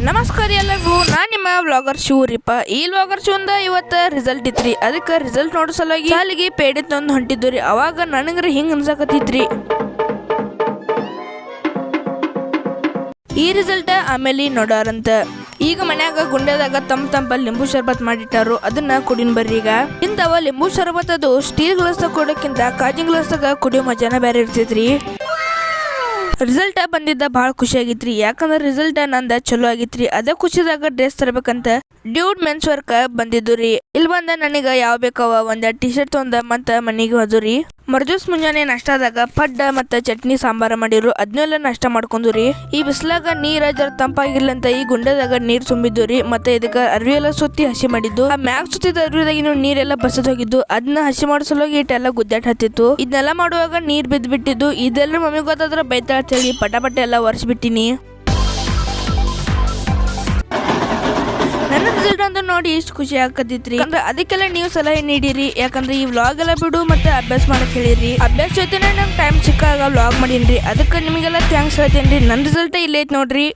ನಮಸ್ಕಾರ ಎಲ್ಲರಿಗೂ. ನಾನು ನಿಮ್ಮ ವ್ಲಾಗರ್ ಶಿವರಿಪ್ಪ ಈ ವ್ಲಾಗರ್ ಶಿವಂದ ಇವತ್ತ ರಿಸಲ್ಟ್ ಇತ್ರಿ. ಅದಕ್ಕೆ ರಿಸಲ್ಟ್ ನೋಡೋ ಸಲುವಾಗಿ ಅಲ್ಲಿಗೆ ಪೇಡೆ ತಂದು ಹೊಂಟಿದ್ದು ರೀ. ಅವಾಗ ನನಗ್ರಿ ಹಿಂಗೆ ಅನ್ಸಕತ್ತಿತ್ರಿ. ಈ ರಿಸಲ್ಟ್ ಆಮೇಲೆ ನೋಡಾರಂತ. ಈಗ ಮನ್ಯಾಗ ಗುಂಡದಾಗ ತಮ್ಮ ತಂಪ ಲಿಂಬು ಶರ್ಬತ್ ಮಾಡಿಟ್ಟಾರು. ಅದನ್ನ ಕುಡಿನ್ ಬರ್ರಿ ಈಗ. ಇಂಥವ ಲಿಂಬು ಶರ್ಬತ್ ಅದು ಸ್ಟೀಲ್ ಗ್ಲಾಸ್ದಾಗ ಕೊಡೋಕ್ಕಿಂತ ಕಾಜಿನ ಗ್ಲಾಸ್ದಾಗ ಕುಡಿಯೋ ಮಜಾನ ಬೇರೆ ಇರ್ತೈತ್ರಿ. ರಿಸಲ್ಟ್ ಬಂದಿದ್ದ ಭಾಳ ಖುಷಿ ರೀ ಯಾಕಂದ್ರೆ ರಿಸಲ್ಟ್ ನಂದ ಚಲೋ ಆಗಿತ್ರಿ. ಅದೇ ಖುಷಿದಾಗ ಡ್ರೆಸ್ ತರಬೇಕಂತ ಡ್ಯೂಡ್ ಮೆನ್ಸ್ ವರ್ಕ್ ಬಂದಿದ್ದು ರೀ. ಇಲ್ಲಿ ಬಂದ ನನಗ ಯಾವ ಬೇಕವ ಒಂದ್ ಟಿ ಶರ್ಟ್ ತೊಂದ, ಮತ್ತ ಮನಿಗೆ ಹೋದು ರೀ. ಮರ್ಜೂಸ್ ಮುಂಜಾನೆ ನಾಷ್ಟಾದಾಗ ಪಡ್ಡ ಮತ್ತ ಚಟ್ನಿ ಸಾಂಬಾರ ಮಾಡಿರು. ಅದ್ನೆಲ್ಲ ನಾಷ್ಟ ಮಾಡ್ಕೊಂಡು ರೀ. ಈ ಬಿಸಿಲಾಗ ನೀರ ಜರ ತಂಪಾಗಿರ್ಲಂತ ಈ ಗುಂಡದಾಗ ನೀರ್ ತುಂಬಿದ್ದು ರೀ. ಮತ್ತೆ ಇದಕ್ಕ ಅರ್ವಿ ಎಲ್ಲ ಸುತ್ತಿ ಹಸಿ ಮಾಡಿದ್ದು. ಆ ಮ್ಯಾಗ್ ಸುತ್ತಿದ ಅರ್ವಿದಾಗಿನ ನೀರೆಲ್ಲ ಬಸದ್ ಹೋಗಿದ್ದು. ಅದನ್ನ ಹಸಿ ಮಾಡಿಸಲೋಗಿ ಇಟ್ಟೆಲ್ಲ ಗುದ್ದಾಟ ಹತ್ತಿತ್ತು. ಇದನ್ನೆಲ್ಲ ಮಾಡುವಾಗ ನೀರ್ ಬಿದ್ದು ಬಿಟ್ಟಿದ್ದು ಇದೆಲ್ಲ ಮಮ್ಮಿ ಗೊತ್ತಾದ್ರ ಅಂತ ಹೇಳಿ ಪಟ ಪಟ ಎಲ್ಲ ಒರೆಸ್ಬಿಟ್ಟಿನಿ. ರಿಸಲ್ಟ್ ನೋಡಿ ಎಷ್ಟು ಖುಷಿ ಆಗತ್ತಿತ್ರಿ ಅಂದ್ರೆ ಅದಕ್ಕೆಲ್ಲ ನೀವು ಸಲಹೆ ನೀಡಿರಿ. ಯಾಕಂದ್ರೆ ಈ ವ್ಲಾಗ್ ಎಲ್ಲ ಬಿಡು ಮತ್ತೆ ಅಭ್ಯಾಸ ಮಾಡಕ್ ಹೇಳಿರಿ. ಅಭ್ಯಾಸ ಜೊತೆನೆ ನಮ್ ಟೈಮ್ ಸಿಕ್ಕಾಗ ವ್ಲಾಗ್ ಮಾಡೀನ್ರಿ. ಅದಕ್ಕೆ ನಿಮಗೆಲ್ಲ ಥ್ಯಾಂಕ್ಸ್ ಹೇಳ್ತೇನ್ರಿ. ನನ್ನ ರಿಸಲ್ಟ್ ಇಲ್ಲೇ ಐತ್ ನೋಡ್ರಿ.